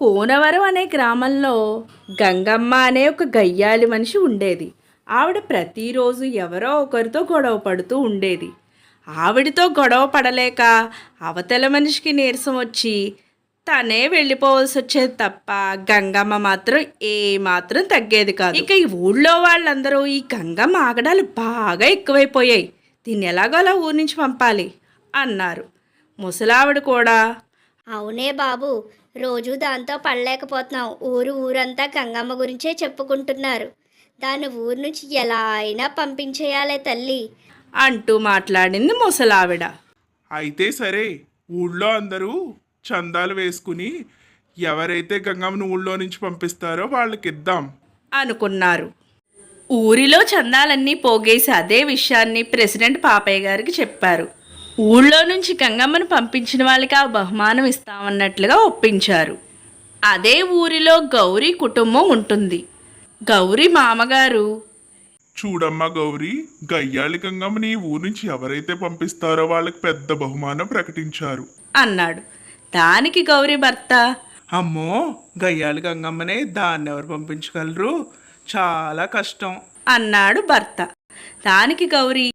కోనవరం అనే గ్రామంలో గంగమ్మ అనే ఒక గయ్యాలి మనిషి ఉండేది. ఆవిడ ప్రతిరోజు ఎవరో ఒకరితో గొడవ పడుతూ ఉండేది. ఆవిడతో గొడవ పడలేక అవతల మనిషికి నీరసం వచ్చి తనే వెళ్ళిపోవాల్సి వచ్చేది తప్ప గంగమ్మ మాత్రం ఏ మాత్రం తగ్గేది కాదు. ఇక ఈ ఊళ్ళో వాళ్ళందరూ ఈ గంగమ్మ ఆగడాలు బాగా ఎక్కువైపోయాయి. దీన్ని ఎలాగోలా ఊరి నుంచి పంపాలి అన్నారు. ముసలావిడ కూడా అవునే బాబు రోజు దాంతో పడలేకపోతున్నాం ఊరు ఊరంతా గంగమ్మ గురించే చెప్పుకుంటున్నారు. దాన్ని ఊరు నుంచి ఎలా అయినా పంపించేయాలే తల్లి. అంటూ మాట్లాడింది ముసలావిడ. అయితే సరే ఊళ్ళో అందరూ చందాలు వేసుకుని ఎవరైతే గంగమ్మను ఊళ్ళో నుంచి పంపిస్తారో వాళ్ళకి ఇద్దాం అనుకున్నారు. ఊరిలో చందాలన్నీ పోగేసి అదే విషయాన్ని ప్రెసిడెంట్ పాపయ్య గారికి చెప్పారు. ఊళ్ళో నుంచి గంగమ్మను పంపించిన వాళ్ళకి ఆ బహుమానం ఇస్తామన్నట్లుగా ఒప్పించారు. అదే ఊరిలో గౌరీ కుటుంబం ఉంటుంది. గౌరీ మామగారు. చూడమ్మా గౌరీ గయ్యాళి గంగమ్మని ఈ ఊరు నుంచి ఎవరైతే పంపిస్తారో వాళ్ళకి పెద్ద బహుమానం ప్రకటించారు. అన్నాడు. దానికి గౌరీ భర్త. అమ్మో గయ్యాలి గంగమ్మనే దాన్ని ఎవరు పంపించగలరు? చాలా కష్టం. అన్నాడు భర్త. దానికి గౌరీ.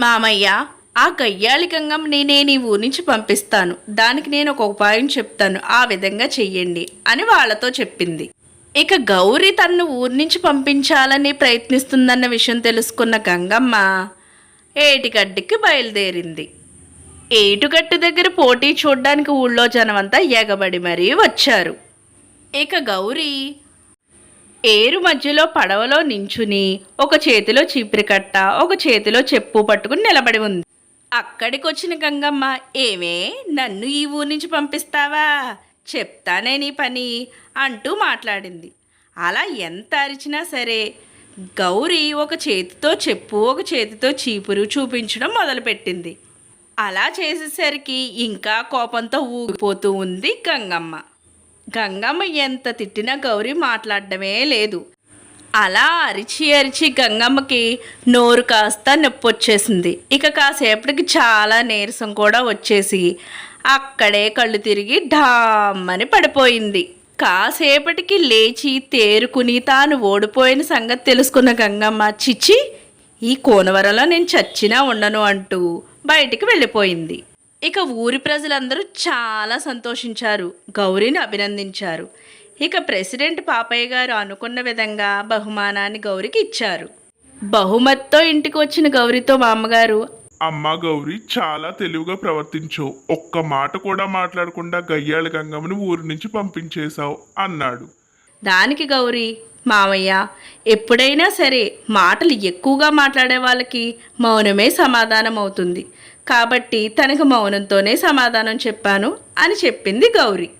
మామయ్య ఆ గయ్యాళి గంగం నేను ఈ ఊరి నుంచి పంపిస్తాను. దానికి నేను ఒక ఉపాయం చెప్తాను. ఆ విధంగా చెయ్యండి అని వాళ్ళతో చెప్పింది. ఇక గౌరీ తన్ను ఊరి నుంచి పంపించాలని ప్రయత్నిస్తుందన్న విషయం తెలుసుకున్న గంగమ్మ ఏటిగడ్డికి బయలుదేరింది. ఏటుగట్టు దగ్గర పోటీ చూడ్డానికి ఊళ్ళో జనమంతా ఎగబడి మరీ వచ్చారు. ఇక గౌరీ ఏరు మధ్యలో పడవలో నించుని ఒక చేతిలో చీపిరికట్ట ఒక చేతిలో చెప్పు పట్టుకుని నిలబడి ఉంది. అక్కడికి వచ్చిన గంగమ్మ ఏమే నన్ను ఈ ఊరి నుంచి పంపిస్తావా? చెప్తానే నీ పని అంటూ మాట్లాడింది. అలా ఎంత అరిచినా సరే గౌరీ ఒక చేతితో చెప్పు ఒక చేతితో చీపురు చూపించడం మొదలుపెట్టింది. అలా చేసేసరికి ఇంకా కోపంతో ఊగిపోతూ ఉంది గంగమ్మ. గంగమ్మ ఎంత తిట్టినా గౌరీ మాట్లాడడమే లేదు. అలా అరిచి అరిచి గంగమ్మకి నోరు కాస్త నొప్పి వచ్చేసింది ఇక కాసేపటికి చాలా నీరసం కూడా వచ్చేసి అక్కడే కళ్ళు తిరిగి ఢామ్మని పడిపోయింది. కాసేపటికి లేచి తేరుకుని తాను ఓడిపోయిన సంగతి తెలుసుకున్న గంగమ్మ చిచ్చి ఈ కోనవరంలో నేను చచ్చినా ఉండను అంటూ బయటికి వెళ్ళిపోయింది. ఇక ఊరి ప్రజలందరూ చాలా సంతోషించారు గౌరీని అభినందించారు. ఇక ప్రెసిడెంట్ పాపయ్య గారు అనుకున్న విధంగా బహుమానాన్ని గౌరికి ఇచ్చారు. బహుమతితో ఇంటికి వచ్చిన గౌరితో మా అమ్మగారు అమ్మా గౌరీ చాలా తెలివిగా ప్రవర్తించావు ఒక్క మాట కూడా మాట్లాడకుండా గయ్యాళి గంగమ్మని ఊరి నుంచి పంపించేశావు అన్నాడు. దానికి గౌరీ మామయ్య ఎప్పుడైనా సరే మాటలు ఎక్కువగా మాట్లాడే వాళ్ళకి మౌనమే సమాధానం అవుతుంది. కాబట్టి తనకు మౌనంతోనే సమాధానం చెప్పాను అని చెప్పింది గౌరీ.